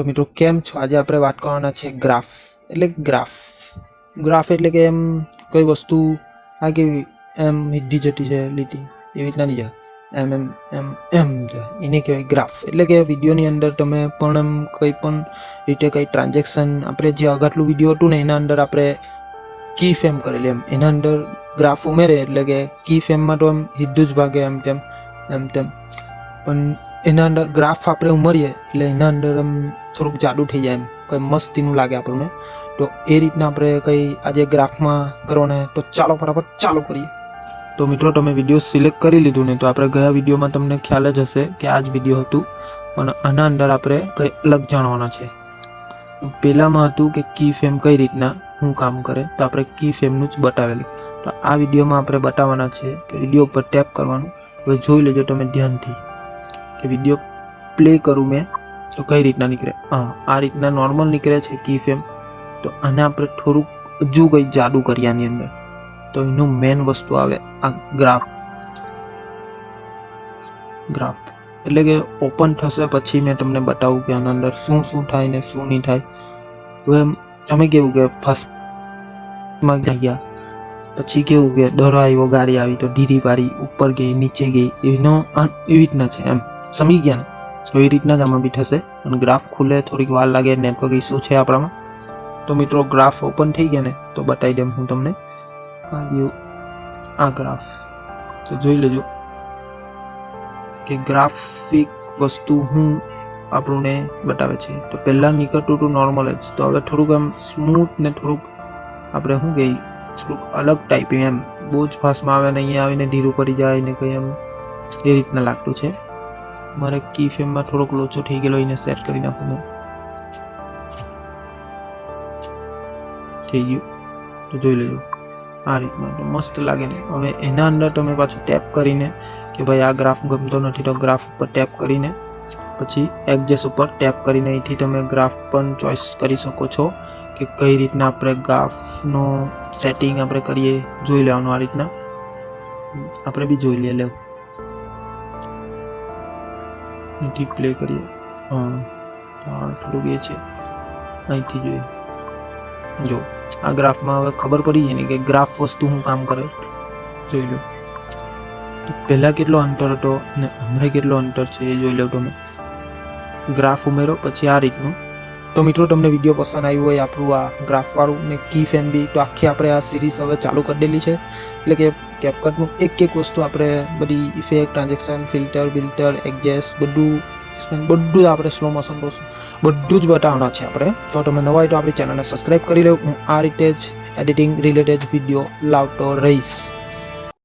તો મિત્રો, કેમ છો? આજે આપણે વાત કરવાના છે ગ્રાફ. એટલે ગ્રાફ. ગ્રાફ એટલે કે એમ કોઈ વસ્તુ, આ કેવી એમ સીધી જતી છે, લીટી. એવી રીતના નહીં જાય. એમ એમ એમ એમ જાય. એને કહેવાય ગ્રાફ. એટલે કે વિડીયોની અંદર તમે પણ એમ કંઈ પણ રીતે કંઈ ટ્રાન્ઝેક્શન, આપણે જે અગાટલું વીડિયો હતું ને, એના અંદર આપણે કી ફેમ કરેલી એમ. એના અંદર ગ્રાફ ઉમેરે એટલે કે કી ફેમમાં તો એમ સીધું જ ભાગે એમ તેમ એમ તેમ. પણ એના અંદર ગ્રાફ આપણે ઉમરીએ એટલે એના અંદર એમ થોડુંક જાડું થઈ જાય એમ. કંઈ મસ્તીનું લાગે આપણને. તો એ રીતના આપણે કંઈ આજે ગ્રાફમાં કરવાને તો ચાલો બરાબર ચાલુ કરીએ. તો મિત્રો, તમે વીડિયો સિલેક્ટ કરી લીધું ને, તો આપણે ગયા વિડીયોમાં તમને ખ્યાલ જ હશે કે આ જ વીડિયો હતું. પણ આના અંદર આપણે કંઈ અલગ જાણવાના છે. પહેલાંમાં હતું કે કી ફેમ કઈ રીતના શું કામ કરે, તો આપણે કી ફેમનું જ બતાવેલું. તો આ વિડીયોમાં આપણે બતાવવાના છે કે વીડિયો ઉપર ટેપ કરવાનું. હવે જોઈ લેજો તમે ધ્યાનથી કે વીડિયો પ્લે કરું મેં. તો કઈ રીતના નીકળે? હા, આ રીતના નોર્મલ નીકળે છે કી ફેમ તો આને આપણે થોડુંક હજુ કંઈ જાદુ કરીએ આની અંદર. તો એનું મેન વસ્તુ આવે આ ગ્રાફ ગ્રાફ એટલે કે ઓપન થશે પછી મેં તમને બતાવું કે આના અંદર શું શું થાય ને શું નહીં થાય. હવે તમે કેવું કે ફર્સ્ટમાં ગયા પછી કેવું કે ડરો આવ્યો, ગાડી આવી તો ધીરી પાડી, ઉપર ગઈ, નીચે ગઈ, એનો આ એવી રીતના છે એમ. સમજી ગયા ને? તો એ રીતના જ આમાં બી થશે. અને ગ્રાફ ખુલે, થોડીક વાર લાગે નેટવર્ક ઇસ્યુ છે આપણામાં. તો મિત્રો, ગ્રાફ ઓપન થઈ ગયા ને, તો બતાવી દઉં હું તમને. આ ગ્રાફ. તો જોઈ લેજો કે ગ્રાફિક વસ્તુ હું આપણને બતાવે છે. તો પહેલાં નીકળતું હતું નોર્મલ જ. તો હવે થોડુંક આમ સ્મૂથ ને થોડુંક આપણે શું કહીએ, થોડુંક અલગ ટાઈપ એમ. બહુ જ ફાસ્ટમાં આવે ને અહીંયા આવીને ધીરું પડી જાય ને કંઈ એમ એ રીતના લાગતું છે. મારે કી ફેમમાં થોડોક લોચો થઈ ગયેલો એને સેટ કરી નાખું મેં થઈ ગયું. તો જોઈ લેજો. આ રીતના તો મસ્ત લાગે ને. હવે એના અંદર તમે પાછું ટેપ કરીને કે ભાઈ આ ગ્રાફ ગમતો નથી તો ગ્રાફ ઉપર ટેપ કરીને પછી એડજસ્ટ ઉપર ટેપ કરીને અહીંથી તમે ગ્રાફ પણ ચોઈસ કરી શકો છો કે કઈ રીતના આપણે ગ્રાફનો સેટિંગ આપણે કરીએ. જોઈ લેવાનું આ રીતના. આપણે બી જોઈ લઈએ. લેવું અહીંથી પ્લે કરીએ. હા થોડુંક એ છે. અહીંથી જોઈએ. જો, આ ગ્રાફમાં હવે ખબર પડી જાય ને કે ગ્રાફ વસ્તુ હું કામ કરે. જોઈ લો. તો પહેલાં કેટલો અંતર હતો અને હમણાં કેટલો અંતર છે એ જોઈ લો તમે. ગ્રાફ ઉમેરો, પછી આ રીતનું. તો મિત્રો, તમને વીડિયો પસંદ આવ્યો હોય આપણું આ ગ્રાફવાળું ને કી ફેમ બી તો આખી આપણે આ સિરીઝ હવે ચાલુ કરી દેલી છે. એટલે કે કેપકટનું એક એક વસ્તુ આપણે બધી ઇફેક્ટ ટ્રાન્ઝેક્શન ફિલ્ટર બિલ્ટર એડજસ્ટ બધું બધું જ આપણે સ્લો મોશન કરશું બધું જ બતાવવાના છે આપણે. તો તમે નવા હોય તો આપણી ચેનલને સબસ્ક્રાઈબ કરી લો. હું આ રીતે જ એડિટિંગ રિલેટેડ વીડિયો લાવતો રહીશ.